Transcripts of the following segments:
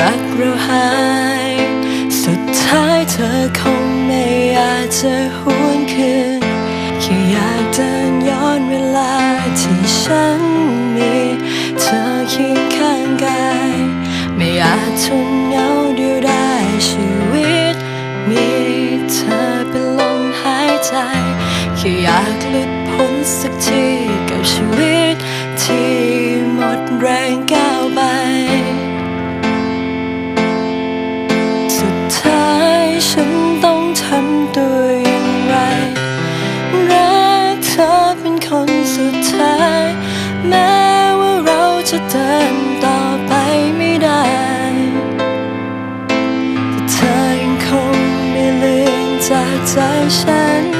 รักเราหาย สุดท้ายเธอคงไม่อาจจะหวนคืนแค่อยากเดินย้อนเวลาที่ฉันมี เธอเคียงข้างกาย ไม่อาจทนเหงาเดียวได้ชีวิต มีเธอเป็นลมหายใจแค่อยากหลุดพ้นสักทีกับชีวิต ฉันต่อไปไม่ได้แต่เธอยังคงไม่ลืมจากใจฉัน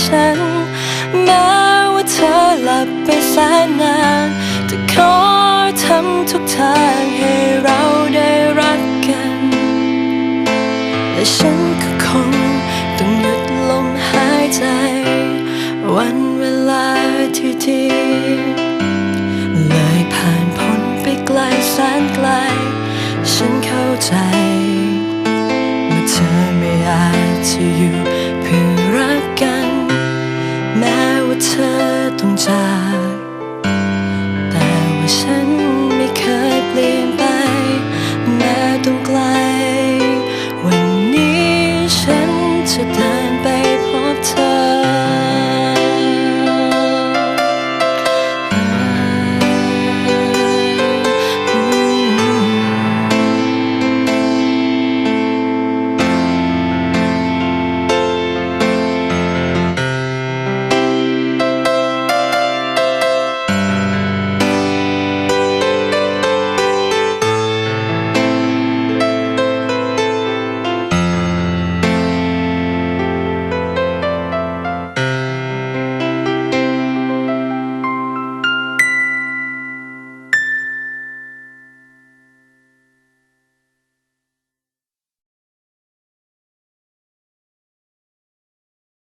ฉัน แม้ว่าเธอหลับไปแสนนานแต่ขอทำทุกทางให้เราได้รักกัน และฉันก็คงต้องหยุดลมหายใจ วันเวลาที่ดีเลยผ่านพ้นไปไกลแสนไกล ฉันเข้าใจ today.